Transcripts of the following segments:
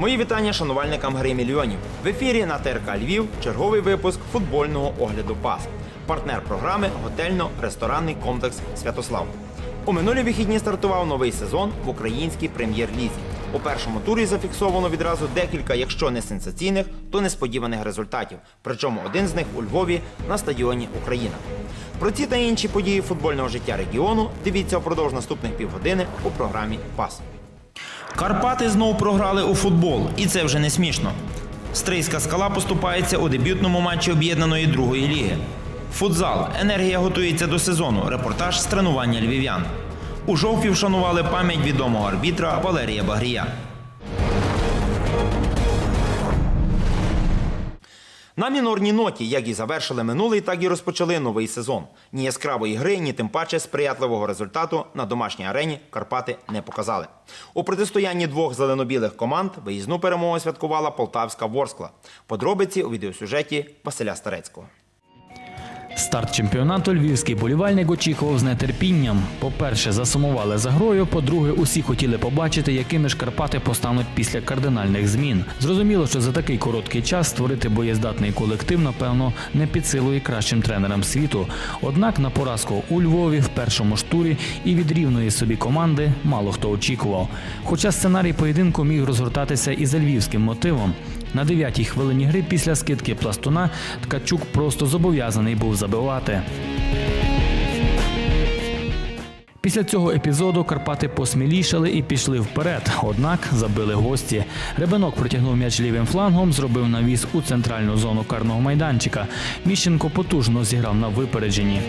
Мої вітання шанувальникам гри мільйонів. В ефірі на ТРК Львів черговий випуск футбольного огляду пас. Партнер програми готельно-ресторанний комплекс Святослав. У минулі вихідні стартував новий сезон в українській прем'єр-лізі. У першому турі зафіксовано відразу декілька, якщо не сенсаційних, то несподіваних результатів. Причому один з них у Львові на стадіоні Україна. Про ці та інші події футбольного життя регіону дивіться впродовж наступних півгодини у програмі Пас. Карпати знову програли у футбол, і це вже не смішно. Стрийська скала поступається у дебютному матчі об'єднаної другої ліги. Футзал. Енергія готується до сезону. Репортаж з тренування львів'ян. У жовтні вшанували пам'ять відомого арбітра Валерія Багрія. На мінорній ноті, як і завершили минулий, так і розпочали новий сезон. Ні яскравої гри, ні тим паче сприятливого результату на домашній арені Карпати не показали. У протистоянні двох зеленобілих команд виїзну перемогу святкувала Полтавська Ворскла. Подробиці у відеосюжеті Василя Старецького. Старт чемпіонату львівський болівальник очікував з нетерпінням. По-перше, засумували за грою. По-друге, усі хотіли побачити, якими ж Карпати постануть після кардинальних змін. Зрозуміло, що за такий короткий час створити боєздатний колектив, напевно, не під силу і кращим тренерам світу. Однак на поразку у Львові в першому ж турі і від рівної собі команди мало хто очікував. Хоча сценарій поєдинку міг розгортатися і за львівським мотивом. На дев'ятій хвилині гри після скидки пластуна Ткачук просто зобов'язаний був забивати. Після цього епізоду Карпати посмілішали і пішли вперед. Однак забили гості. Ребенок протягнув м'яч лівим флангом, зробив навіс у центральну зону карного майданчика. Міщенко потужно зіграв на випередженні.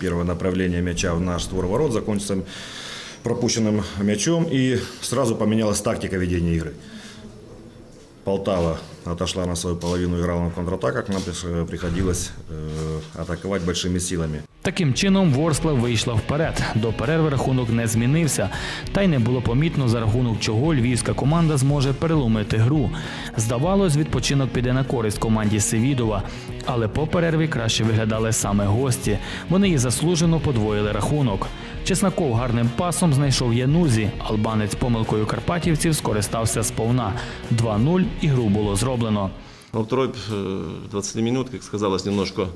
Первое направление мяча в наш створ ворот закончится пропущенным мячом и сразу поменялась тактика ведения игры. Полтава отошла на свою половину, играла на контратаках, нам приш- приходилось э, атаковать большими силами. Таким чином Ворскла вийшла вперед. До перерви рахунок не змінився, та й не було помітно за рахунок чого львівська команда зможе переломити гру. Здавалось, відпочинок піде на користь команді Севідова, але по перерві краще виглядали саме гості. Вони і заслужено подвоїли рахунок. Чесноков гарним пасом знайшов Янузі. Албанець помилкою карпатівців скористався сповна. 2-0 і гру було зроблено. Во второй э, 20 минут, как сказалось, немножко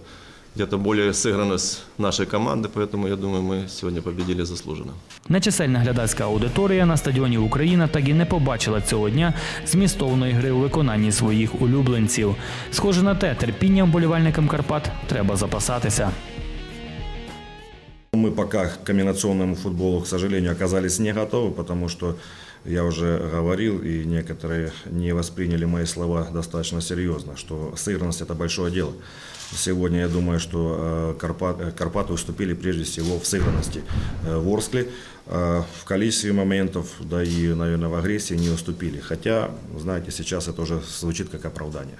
где-то более сыгранность нашей команды, поэтому я думаю, мы сегодня победили заслуженно. Нечисельна глядацька аудиторія на стадіоні Україна так і не побачила цього дня змістовної гри у виконанні своїх улюбленців. Схоже на те, терпінням болівальникам Карпат треба запасатися. Мы пока к комбинационному футболу, к сожалению, оказались не готовы, потому что я уже говорил, и некоторые не восприняли мои слова достаточно серьезно, что сыгранность – это большое дело. Сегодня я думаю, что э, Карпат- э, Карпаты уступили прежде всего в сыгранности э, Ворскли. Э, В количестве моментов, да и, наверное, в агрессии не уступили. Хотя, знаете, сейчас это уже звучит как оправдание.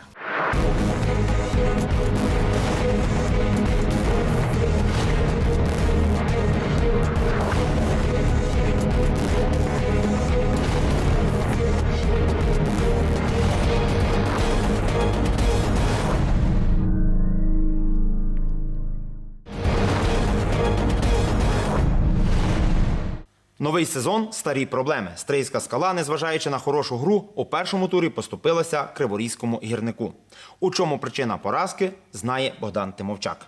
Новий сезон старі проблеми. Стрийська скала, незважаючи на хорошу гру, у першому турі поступилася криворізькому гірнику. У чому причина поразки, знає Богдан Тимовчак.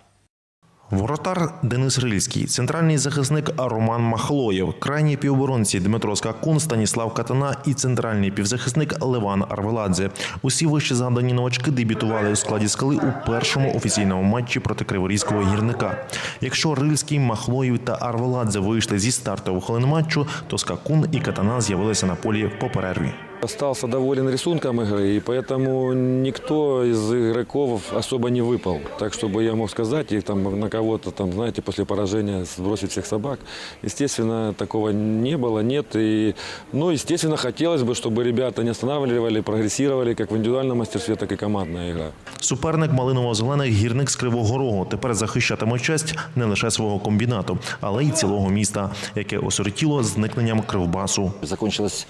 Воротар Денис Рильський, центральний захисник Роман Махлоєв, крайні півоборонці Дмитро Скакун, Станіслав Катана і центральний півзахисник Леван Арвеладзе. Усі вище згадані новачки дебютували у складі скали у першому офіційному матчі проти криворізького гірника. Якщо Рильський, Махлоєв та Арвеладзе вийшли зі стартових хвилин матчу, то Скакун і Катана з'явилися на полі по перерві. Остался доволен рисунком игры, и поэтому никто из игроков особо не выпал. Так, чтобы я мог сказать, и там на кого-то, там, знаете, после поражения сбросить всех собак. Естественно, такого не было, нет. И, ну, естественно, хотелось бы, чтобы ребята не останавливали, прогрессировали как в индивидуальном мастерстве, так и командная игра. Суперник малиново-зелених гірник з Кривого Рогу тепер захищатиме честь не лише свого комбінату, але й цілого міста, яке осиротіло зникненням кривбасу. Закончилась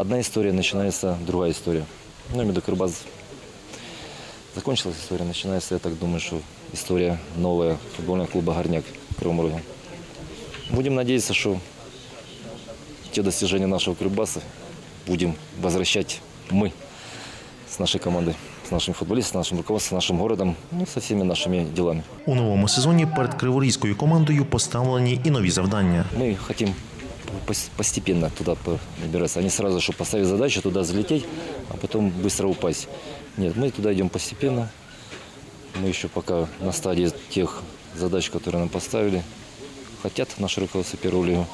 одна история, начинается другая история. Ну, я имею в виду Кырбас. Закончилась история, начинается, я так думаю, что история новая футбольного клуба «Горняк» в Кривом Роге. Будем надеяться, что те достижения нашего Кырбаса будем возвращать мы с нашей командой, с нашими футболистами, с нашим руководством, с нашим городом, ну, со всеми нашими делами. У новому сезоні перед криворізькою командою поставлені і нові завдання. Мы хотим пос- постепенно туда набираться, а не сразу, чтобы поставить задачу, туда залететь, а потом быстро упасть. Нет, мы туда идем постепенно. Мы еще пока на стадии тех задач, которые нам поставили. Хотят наши руководство первую лигу.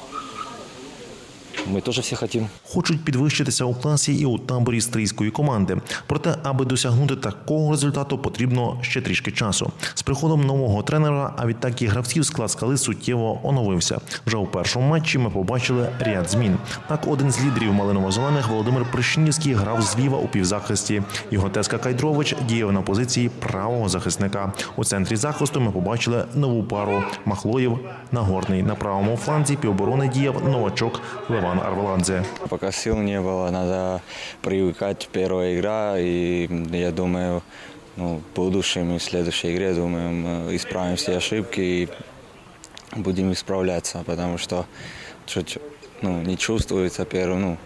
Мы тоже все хотим. Хочуть підвищитися у класі і у таборі стрийської команди. Проте, аби досягнути такого результату, потрібно ще трішки часу. З приходом нового тренера, а відтак і гравців склад скали суттєво оновився. Вже у першому матчі ми побачили ряд змін. Так, один з лідерів малиново-зелених Володимир Пришнівський грав зліва у півзахисті. Його Теска Кайдрович діяв на позиції правого захисника. У центрі захисту ми побачили нову пару Махлоєв Нагорний. На правому фланзі півоборони діяв новачок Леван Арвеладзе. Пока сил не было, надо привыкать. Первая игра, и я думаю, ну, в будущем и в следующей игре, думаю, мы исправим все ошибки и будем исправляться, потому что чуть ну, не чувствуется первый, ну,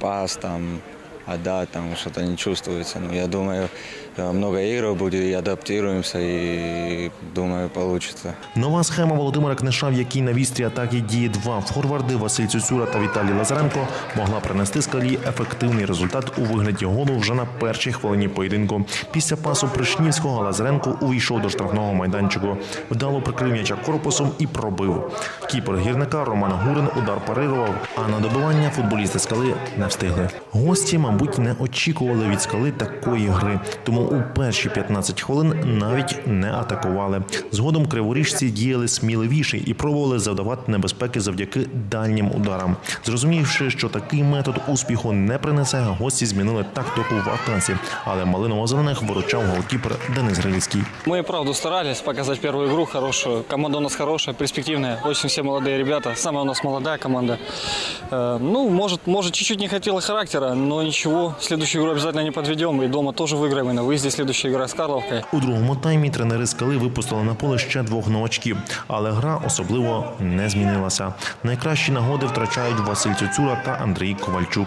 пас там, отдать, там что-то не чувствуется. Но я думаю, э, много игр будет, и адаптируемся, и думаю, получится. Нова схема Володимира Книша, в якій на вістрі атаки діє два форварди Василь Цюцюра та Віталій Лазаренко, могла принести скалі ефективний результат у вигляді голу вже на першій хвилині поєдинку. Після пасу Пришнівського Лазаренко увійшов до штрафного майданчику, вдало прикрив м'яча корпусом і пробив. Кіпер гірника Роман Гурин удар парирував, а на добивання футболісти скали не встигли. Гості, мабуть, не очікували від скали такої гри, тому у перші 15 хвилин навіть не атакували. Згодом криворіжці діяли сміливіше і пробували завдавати небезпеки завдяки дальнім ударам. Зрозумівши, що такий метод успіху не принесе, гості змінили тактику в атаці, але малиново-зелених виручав голкіпер Денис Грильський. Мы и правду старались показать первую игру хорошую. Команда у нас хорошая, перспективная. Очень все молодые ребята. Самая у нас молодая команда. Э, Ну, может, может чуть-чуть не хватило характера, но ничего. Следующую игру обязательно не подведем. И дома тоже выиграем. И на выезде следующая игра с Карловкой. У другому таймі тренери скали випустили на поле ще двох новачків, але гра особливо не змінилася. Найкращі нагоди втрачають Василь Цюцюра та Андрій Ковальчук.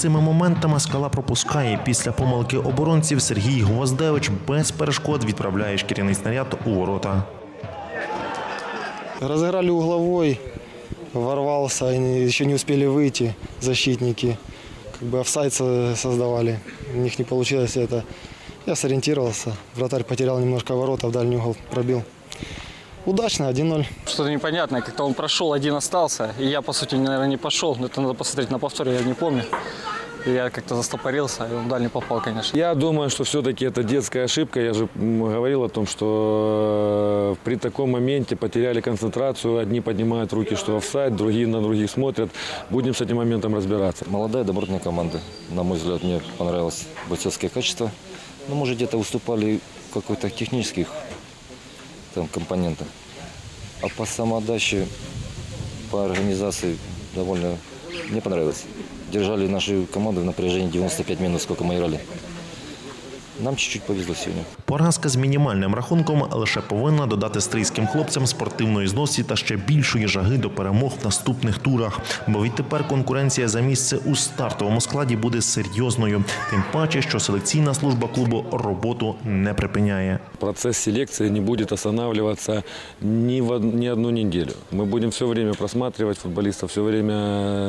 цими моментами скала пропускає. Після помилки оборонців Сергій Гвоздевич без перешкод відправляє шкіряний снаряд у ворота. Разыграли угловой, ворвался, они еще не успели выйти защитники. Как бы офсайд со- создавали, у них не получилось это. Я сориентировался, вратарь потерял немножко ворота, в дальний угол пробил. Удачно, 1-0. Что-то непонятное. Как-то он прошел, один остался. И я, по сути, наверное, не пошел. Но это надо посмотреть на повторе, я не помню. И я как-то застопорился, и он дальний попал, конечно. Я думаю, что все-таки это детская ошибка. Я же говорил о том, что э, при таком моменте потеряли концентрацию. Одни поднимают руки, что офсайд, другие на других смотрят. Будем с этим моментом разбираться. Молодая, добротная команда. На мой взгляд, мне понравилось бойцовские качества. Ну, может, где-то уступали в какой-то технических там, компонентах. А по самоотдаче, по организации довольно мне понравилось. Держали нашу команду в напряжении 95 минут, сколько мы играли. Нам чуть-чуть повезло сегодня. Поразка з мінімальним рахунком лише повинна додати стрийським хлопцям спортивної зносі та ще більшої жаги до перемог в наступних турах. Бо відтепер конкуренція за місце у стартовому складі буде серйозною. Тим паче, що селекційна служба клубу роботу не припиняє. Процесс селекции не будет останавливаться ни, в, од- ни одну неделю. Мы будем все время просматривать футболистов, все время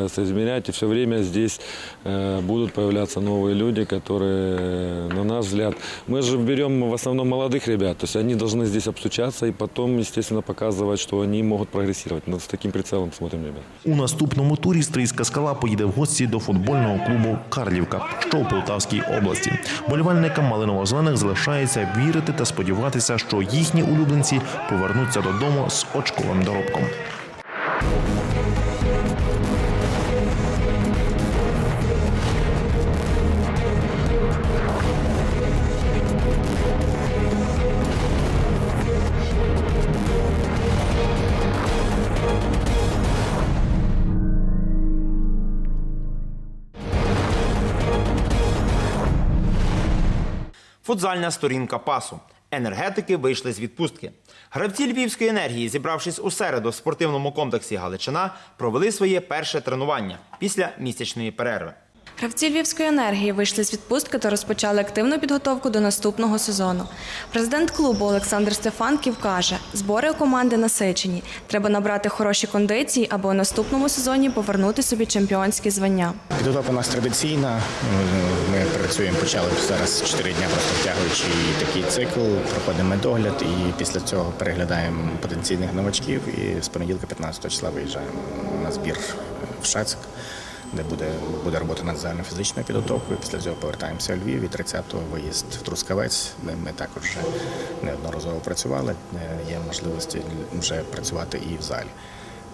э, соизмерять, и все время здесь э, будут появляться новые люди, которые, э, на наш взгляд, мы же берем в основном молодых ребят, то есть они должны здесь обстучаться и потом, естественно, показывать, что они могут прогрессировать. Мы с таким прицелом смотрим ребят. У наступному турі Стрийська скала поїде в гості до футбольного клубу Карлівка, що у Полтавській області. Болівальникам малиново-зелених залишається вірити та сподіватися, що їхні улюбленці повернуться додому з очковим доробком. Футзальна сторінка пасу. Енергетики вийшли з відпустки. Гравці львівської енергії, зібравшись у середу в спортивному комплексі Галичина, провели своє перше тренування після місячної перерви. Гравці Львівської енергії вийшли з відпустки та розпочали активну підготовку до наступного сезону. Президент клубу Олександр Стефанків каже, збори у команди насичені. Треба набрати хороші кондиції, аби у наступному сезоні повернути собі чемпіонські звання. Підготовка у нас традиційна. Ми працюємо, почали зараз 4 дні просто втягуючи такий цикл, проходимо медогляд і після цього переглядаємо потенційних новачків. І з понеділка 15 числа виїжджаємо на збір в Шацик, де буде, буде робота над загальнофізичною підготовкою. Після цього повертаємося у Львів і 30-го виїзд в Трускавець, де ми також вже неодноразово працювали. Де Є можливості вже працювати і в залі.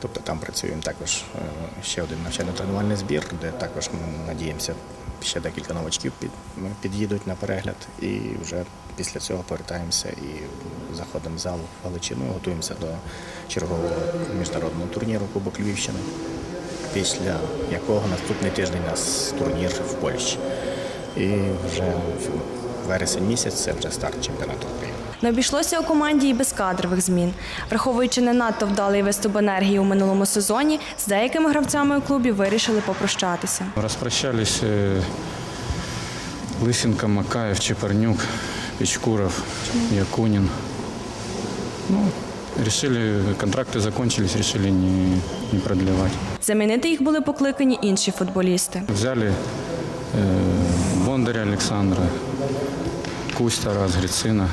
Тобто там працюємо також е, ще один навчально-тренувальний збір, де також ми надіємося, ще декілька новачків під, під'їдуть на перегляд і вже після цього повертаємося і заходимо в зал в Галичину, готуємося до чергового міжнародного турніру Кубок Львівщини, після якого наступний тиждень у нас турнір в Польщі. І вже в вересень місяць це вже старт чемпіонату України. Не обійшлося у команді і без кадрових змін. Враховуючи не надто вдалий виступ енергії у минулому сезоні, з деякими гравцями у клубі вирішили попрощатися. Распрощались э, Лысенко, Макаев, Чепарнюк, Печкуров, Якунин. Ну, решили, контракты закончились, решили не, не продлевать. Замінити їх були покликані інші футболісти. Взяли э, Бондаря Александра, Кусь Тарас, Грицина,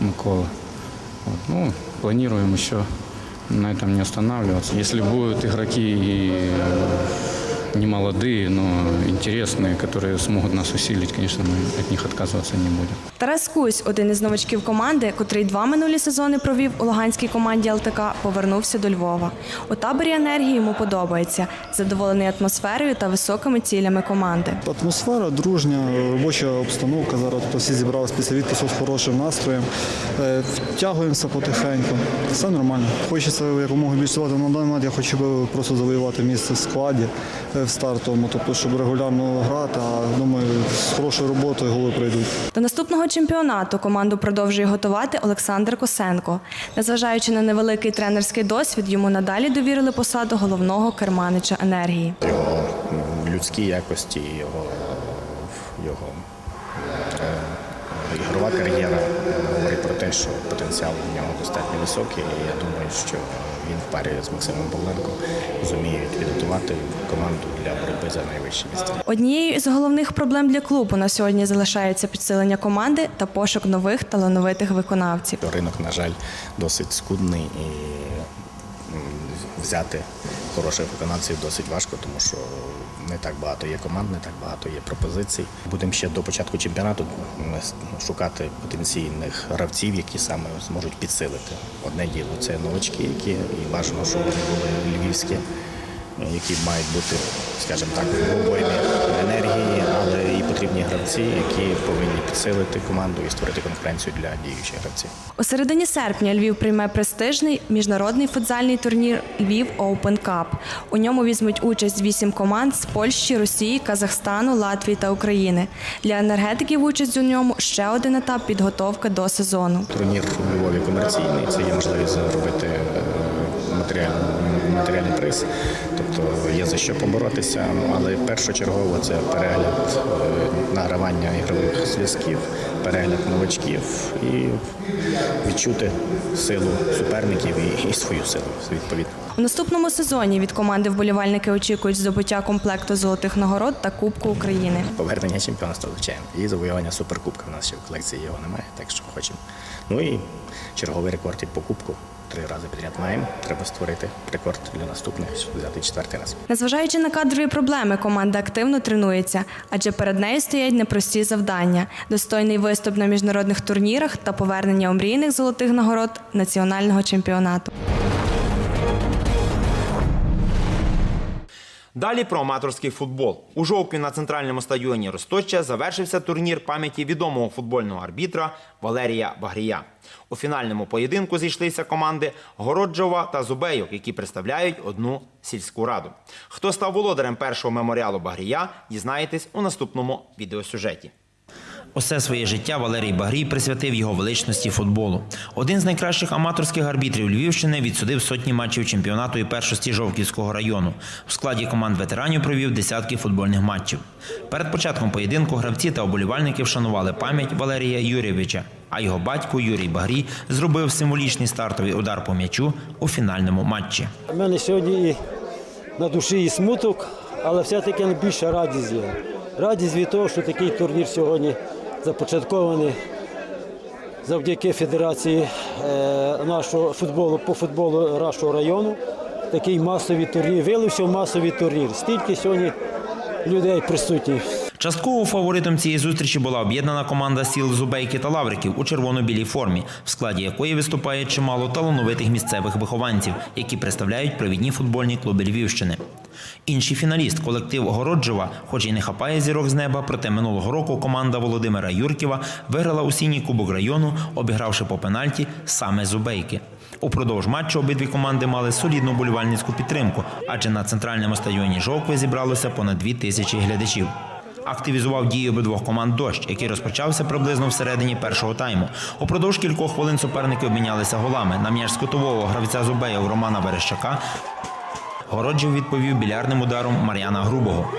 Микола. Вот. Ну, планируем еще на этом не останавливаться. Если будут игроки и не молодые, но интересные, которые смогут нас усилить, конечно, мы от них отказываться не будем. Тарас Кусь, один із новачків команди, котрий два минулі сезони провів у луганській команді ЛТК, повернувся до Львова. У таборі енергії йому подобається, задоволений атмосферою та високими цілями команди. Атмосфера дружня, робоча обстановка. Зараз тут всі зібралися після відпуску з хорошим настроєм. Е, Втягуємося потихеньку. Все нормально. Хочеться якомога більше на даний момент. Я хочу би просто завоювати місце в складі е, в стартовому, тобто щоб регулярно грати. А думаю, з хорошою роботою голи прийдуть. До наступного чемпіонату команду продовжує готувати Олександр Косенко. Незважаючи на невеликий тренерський досвід, йому надалі довірили посаду головного керманича енергії. Його людські якості, його, його е, ігрова кар'єра говорить про те, що потенціал у нього достатньо високий. І я думаю, що він в парі з Максимом Павленком зуміють підготувати команду для боротьби за найвищі місця. Однією із головних проблем для клубу на сьогодні залишається підсилення команди та пошук нових талановитих виконавців. Ринок, на жаль, досить скудний і взяти хороших виконавців досить важко, тому що не так багато є команд, не так багато є пропозицій. Будемо ще до початку чемпіонату шукати потенційних гравців, які саме зможуть підсилити. Одне діло це новачки, які і бажано, щоб вони були львівські. Які мають бути, скажімо так, в обоймі енергії, але потрібні гравці, які повинні підсилити команду і створити конкуренцію для діючих гравців. У середині серпня Львів прийме престижний міжнародний футзальний турнір Львів Open Cup. У ньому візьмуть участь вісім команд з Польщі, Росії, Казахстану, Латвії та України. Для енергетиків участь у ньому ще один етап підготовки до сезону. Турнір у Львові комерційний, це є можливість заробити е, матеріальний, матеріальний приз. Тобто є за що поборотися, але першочергово це перегляд е, награвання ігрових зв'язків, перегляд новачків і відчути силу суперників і, і свою силу відповідно. У наступному сезоні від команди вболівальники очікують здобуття комплекту золотих нагород та Кубку України. Повернення чемпіонства, звичайно, і завоювання суперкубка. У нас ще в колекції його немає, так що хочемо. Ну і черговий рекорд і по кубку. Три рази підряд маємо. Треба створити рекорд для наступних, взяти четвертий раз. Незважаючи на кадрові проблеми, команда активно тренується, адже перед нею стоять непрості завдання: достойний виступ на міжнародних турнірах та повернення омрійних золотих нагород національного чемпіонату. Далі про аматорський футбол. У жовтні на центральному стадіоні Росточа завершився турнір пам'яті відомого футбольного арбітра Валерія Багрія. У фінальному поєдинку зійшлися команди Городжова та Зубейок, які представляють одну сільську раду. Хто став володарем першого меморіалу Багрія, дізнаєтесь у наступному відеосюжеті. Усе своє життя Валерій Багрій присвятив його величності футболу. Один з найкращих аматорських арбітрів Львівщини відсудив сотні матчів чемпіонату і першості Жовківського району. В складі команд ветеранів провів десятки футбольних матчів. Перед початком поєдинку гравці та оболівальники вшанували пам'ять Валерія Юрійовича. А його батько Юрій Багрій зробив символічний стартовий удар по м'ячу у фінальному матчі. У мене сьогодні і на душі і смуток, але все-таки найбільша радість є. Радість від того, що такий турнір сьогодні започаткований завдяки Федерації е, нашого футболу по футболу нашого району. Такий масовий турнір, вилився в масовий турнір. Стільки сьогодні людей присутніх. Частково фаворитом цієї зустрічі була об'єднана команда сіл Зубейки та Лавриків у червоно-білій формі, в складі якої виступає чимало талановитих місцевих вихованців, які представляють провідні футбольні клуби Львівщини. Інший фіналіст, колектив Городжова, хоч і не хапає зірок з неба, проте минулого року команда Володимира Юрківа виграла осінній кубок району, обігравши по пенальті саме Зубейки. Упродовж матчу обидві команди мали солідну болівальницьку підтримку, адже на центральному стадіоні Жовкви зібралося понад дві тисячі глядачів. Активізував дії обидвох команд дощ, який розпочався приблизно всередині першого тайму. Упродовж кількох хвилин суперники обмінялися голами. На м'яч з кутового гравця Зубея Романа Верещака Городжів відповів білярним ударом Мар'яна Грубого.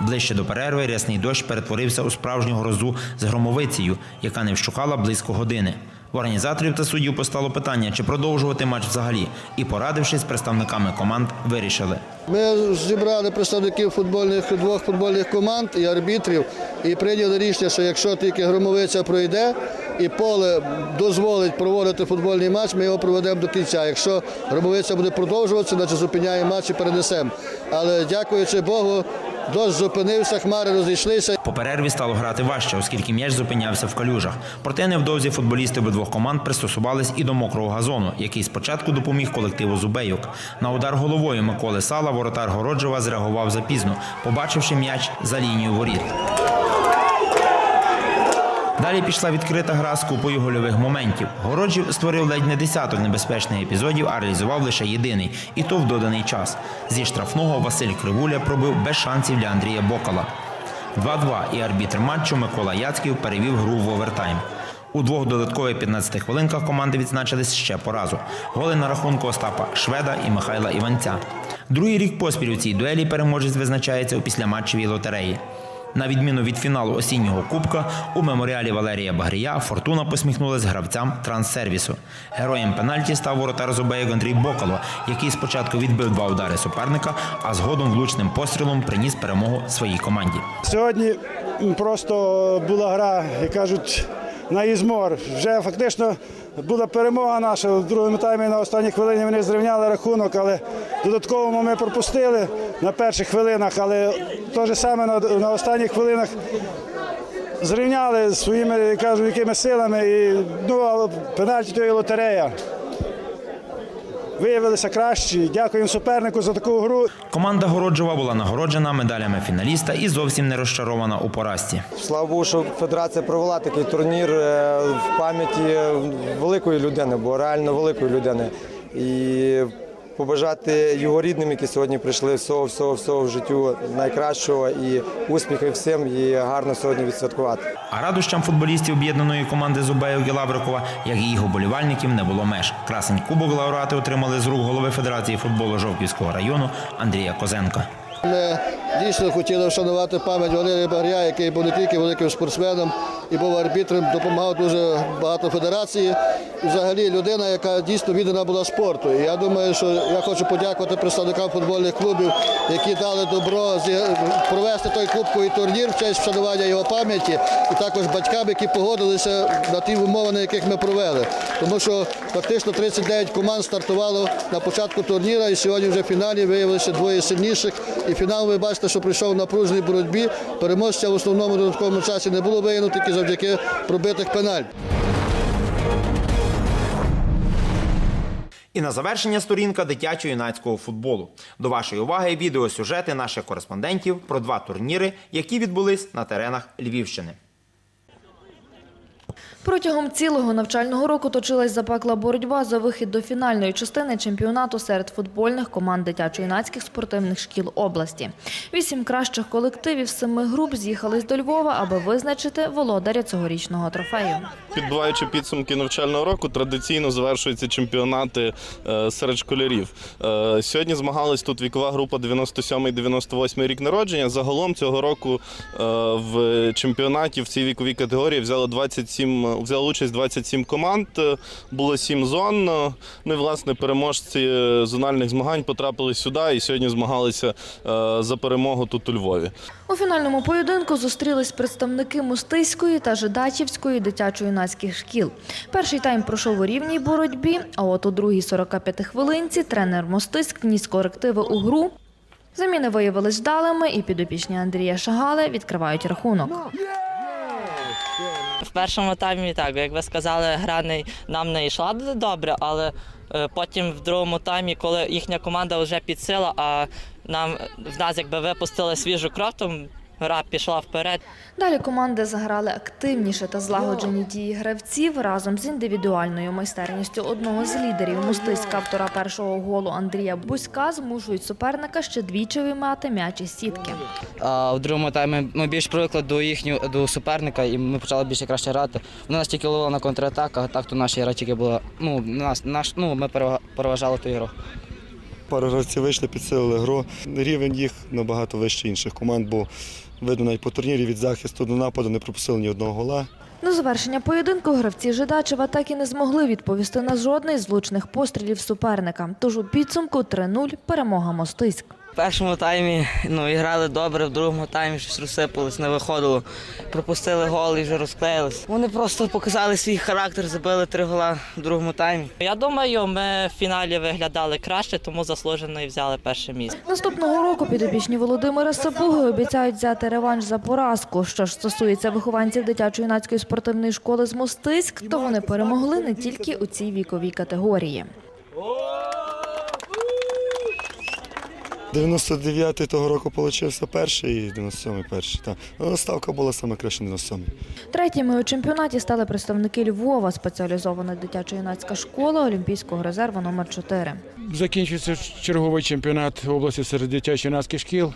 Ближче до перерви рясний дощ перетворився у справжню грозу з громовицею, яка не вщухала близько години. В організаторів та суддів постало питання, чи продовжувати матч взагалі, і, порадившись з представниками команд, вирішили. Ми зібрали представників футбольних двох футбольних команд і арбітрів і прийняли рішення, що якщо тільки громовиця пройде і поле дозволить проводити футбольний матч, ми його проведемо до кінця. Якщо громовиця буде продовжуватися, значить зупиняємо матч і перенесемо. Але дякуючи Богу, дощ зупинився, хмари розійшлися. По перерві стало грати важче, оскільки м'яч зупинявся в калюжах. Проте невдовзі футболісти обидвох команд пристосувались і до мокрого газону, який спочатку допоміг колективу Зубейок. На удар головою Миколи Сала воротар Городжова зреагував запізно, побачивши м'яч за лінією воріт. Далі пішла відкрита гра з купою гольових моментів. Городжів створив ледь не десяток небезпечних епізодів, а реалізував лише єдиний, і то в доданий час. Зі штрафного Василь Кривуля пробив без шансів для Андрія Бокала. 2-2 і арбітр матчу Микола Яцьків перевів гру в овертайм. У двох додаткових 15 хвилинках команди відзначились ще по разу. Голи на рахунку Остапа Шведа і Михайла Іванця. Другий рік поспіль у цій дуелі переможець визначається у післяматчевій лотереї. На відміну від фіналу осіннього кубка, у меморіалі Валерія Багрія Фортуна посміхнулась гравцям транссервісу. Героєм пенальті став воротар Зубеєк Андрій Бокало, який спочатку відбив два удари суперника, а згодом влучним пострілом приніс перемогу своїй команді. Сьогодні просто була гра, як кажуть, на ізмор. Вже фактично була перемога наша. В другому таймі на останній хвилині вони зрівняли рахунок, але додатково ми пропустили на перших хвилинах, але те ж саме на, останніх хвилинах зрівняли своїми кажу, якими силами. І, ну, пенальті то і лотерея. Виявилися кращі. Дякуємо супернику за таку гру. Команда Городжова була нагороджена медалями фіналіста і зовсім не розчарована у поразці. Слава Богу, що федерація провела такий турнір е, в пам'яті великої людини, бо реально великої людини. І побажати його рідним, які сьогодні прийшли всього, всього, всього в життю найкращого і успіхів всім, і гарно сьогодні відсвяткувати. А радощам футболістів об'єднаної команди Зубеїв і Лаврикова, як і їх болівальників, не було меж. Красень кубок лауреати отримали з рук голови Федерації футболу Жовківського району Андрія Козенка. Ми дійсно хотіли вшанувати пам'ять Валерія Багря, який був не тільки великим спортсменом і був арбітром, допомагав дуже багато федерації. Взагалі людина, яка дійсно віддана була спорту. І я думаю, що я хочу подякувати представникам футбольних клубів, які дали добро провести той кубковий турнір в честь вшанування його пам'яті, і також батькам, які погодилися на ті умови, на яких ми провели. Тому що фактично 39 команд стартувало на початку турніру, і сьогодні вже в фіналі виявилося двоє сильніших. І фінал, ви бачите, що прийшов на пружній боротьбі. Переможця в основному додатковому часі не було виявлено тільки завдяки пробитих пенальт. І на завершення сторінка дитячо-юнацького футболу. До вашої уваги відеосюжети наших кореспондентів про два турніри, які відбулись на теренах Львівщини. Протягом цілого навчального року точилась запекла боротьба за вихід до фінальної частини чемпіонату серед футбольних команд дитячо-юнацьких спортивних шкіл області. Вісім кращих колективів семи груп з'їхались до Львова, аби визначити володаря цьогорічного трофею. Підбиваючи підсумки навчального року, традиційно завершуються чемпіонати е, серед школярів. Е, Сьогодні змагалась тут вікова група 97-98 рік народження. Загалом цього року е, в чемпіонаті в цій віковій категорії взяло 27, взяло участь 27 команд, е, було 7 зон. Е, і власне переможці е, зональних змагань потрапили сюди і сьогодні змагалися за перемогу тут у Львові. У фінальному поєдинку зустрілись представники Мостиської та Жидачівської дитячо-юнацьких шкіл. Перший тайм пройшов у рівній боротьбі, а от у другій 45 хвилинці тренер Мостиськ вніс корективи у гру. Заміни виявились вдалими, і підопічні Андрія Шагали відкривають рахунок. Першому таймі так, як ви сказали, гра не, нам не йшла добре, але е, потім в другому таймі, коли їхня команда вже підсила, а нам в нас якби випустили свіжу кров, то гра пішла вперед. Далі команди заграли активніше та злагоджені дії гравців разом з індивідуальною майстерністю одного з лідерів Мостиська автора першого голу Андрія Бузька змушують суперника ще двічі виймати м'яч із сітки. А в другому таймі ми більш привикли до їхнього до суперника, і ми почали більше краще грати. Вони нас тільки ловили на контратаках, так то наша гра тільки була. Ну, нас, наш, ну, ми переважали ту ігру. Пару гравців вийшли, підсилили гру. Рівень їх набагато вищий інших команд, бо видно навіть по турнірі від захисту до нападу не пропустили ні одного гола. На завершення поєдинку гравці Жидачева так і не змогли відповісти на жодний з влучних пострілів суперника. Тож у підсумку 3-0 перемога Мостиськ. Першому таймі ну, і грали добре, в другому таймі щось розсипалось, не виходило. Пропустили гол і вже розклеїлись. Вони просто показали свій характер, забили три гола в другому таймі. Я думаю, ми в фіналі виглядали краще, тому заслужено і взяли перше місце. Наступного року підопічні Володимира Сапуги обіцяють взяти реванш за поразку. Що ж стосується вихованців дитячо-юнацької спортивної школи з Мостиськ, то вони перемогли не тільки у цій віковій категорії. 99-й того року получився перший і 97-й перший. Так. Ставка була саме краще 97-й. Третіми у чемпіонаті стали представники Львова, спеціалізована дитячо-юнацька школа Олімпійського резерву номер 4 Закінчується черговий чемпіонат області серед дитячо-юнацьких шкіл.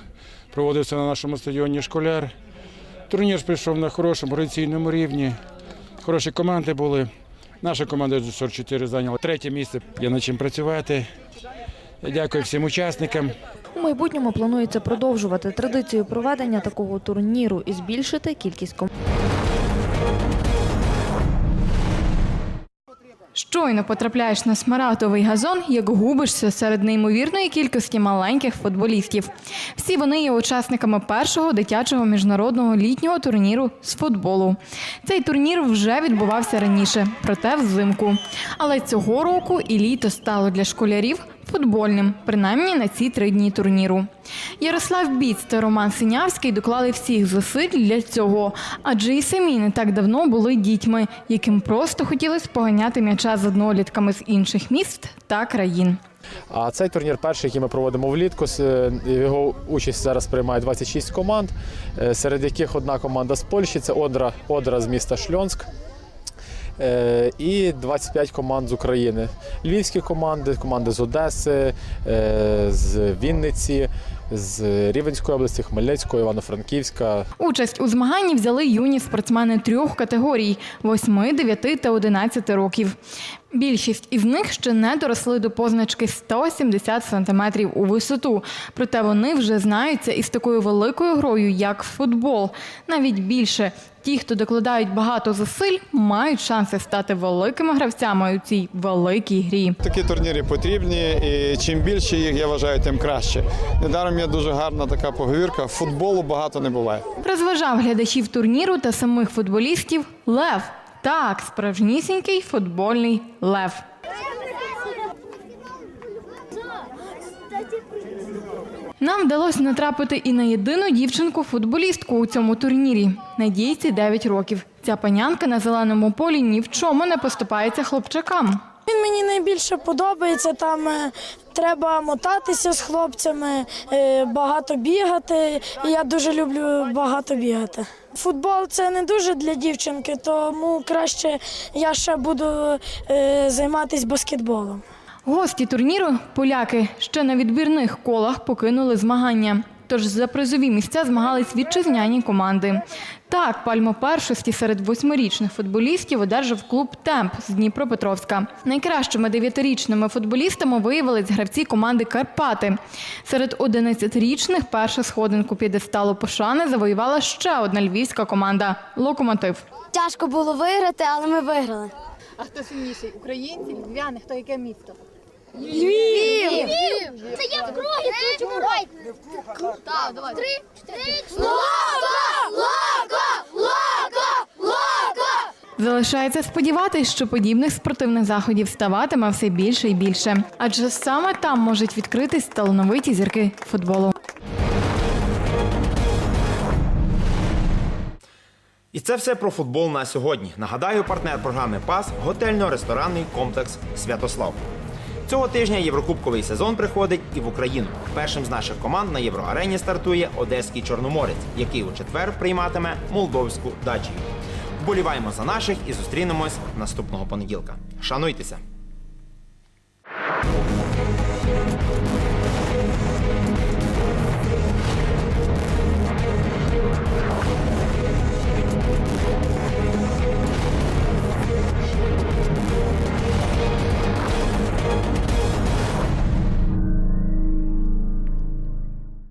Проводився на нашому стадіоні школяр. Турнір прийшов на хорошому граційному рівні. Хороші команди були. Наша команда 44 зайняла третє місце. Є над чим працювати. Я Дякую всім учасникам. Майбутньому планується продовжувати традицію проведення такого турніру і збільшити кількість команд. Щойно потрапляєш на смаратовий газон, як губишся серед неймовірної кількості маленьких футболістів. Всі вони є учасниками першого дитячого міжнародного літнього турніру з футболу. Цей турнір вже відбувався раніше, проте взимку. Але цього року і літо стало для школярів футбольним, принаймні на ці три дні турніру. Ярослав Біц та Роман Синявський доклали всіх зусиль для цього, адже і самі не так давно були дітьми, яким просто хотілося поганяти м'яча з однолітками з інших міст та країн. А цей турнір перший, який ми проводимо влітку. Е, Його участь зараз приймає 26 команд, е, серед яких одна команда з Польщі це Одра, Одра з міста Шльонськ. Е, І 25 команд з України. Львівські команди, команди з Одеси, е, з Вінниці, з Рівенської області, Хмельницької, Івано-Франківська, Участь у змаганні взяли юні спортсмени трьох категорій 8, 9 та 11 років. Більшість із них ще не доросли до позначки 170 сантиметрів у висоту. Проте вони вже знаються із такою великою грою, як футбол. Навіть більше. Ті, хто докладають багато зусиль, мають шанси стати великими гравцями у цій великій грі. Такі турніри потрібні, і чим більше їх, я вважаю, тим краще. Недаром є дуже гарна така поговірка. Футболу багато не буває. Розважав глядачів турніру та самих футболістів Лев. Так, справжнісінький футбольний лев. Нам вдалося натрапити і на єдину дівчинку-футболістку у цьому турнірі. Надійці 9 років. Ця панянка на зеленому полі ні в чому не поступається хлопчакам. Він мені найбільше подобається. Там е, треба мотатися з хлопцями, е, багато бігати. Я дуже люблю багато бігати. Футбол це не дуже для дівчинки, тому краще я ще буду е, займатися баскетболом. Гості турніру поляки ще на відбірних колах покинули змагання. Тож за призові місця змагались вітчизняні команди. Так, пальму першості серед восьмирічних футболістів одержав клуб Темп з Дніпропетровська. Найкращими дев'ятирічними футболістами виявились гравці команди Карпати. Серед 11-річних першу сходинку п'єдесталу пошани завоювала ще одна львівська команда Локомотив. Тяжко було виграти, але ми виграли. А хто сильніший? Українці, львів'яни, хто яке місто? Львів! Це я в кругі, це чому Так, давай. Три, чотири. Локо! Локо! Локо! Локо! Залишається сподіватись, що подібних спортивних заходів ставатиме все більше і більше, адже саме там можуть відкритись талановиті зірки футболу. І це все про футбол на сьогодні. Нагадаю, партнер програми ПАС готельно-ресторанний комплекс Святослав. Цього тижня єврокубковий сезон приходить і в Україну. Першим з наших команд на євроарені стартує Одеський Чорноморець, який у четвер прийматиме молдовську дачію. Вболіваємо за наших і зустрінемось наступного понеділка. Шануйтеся!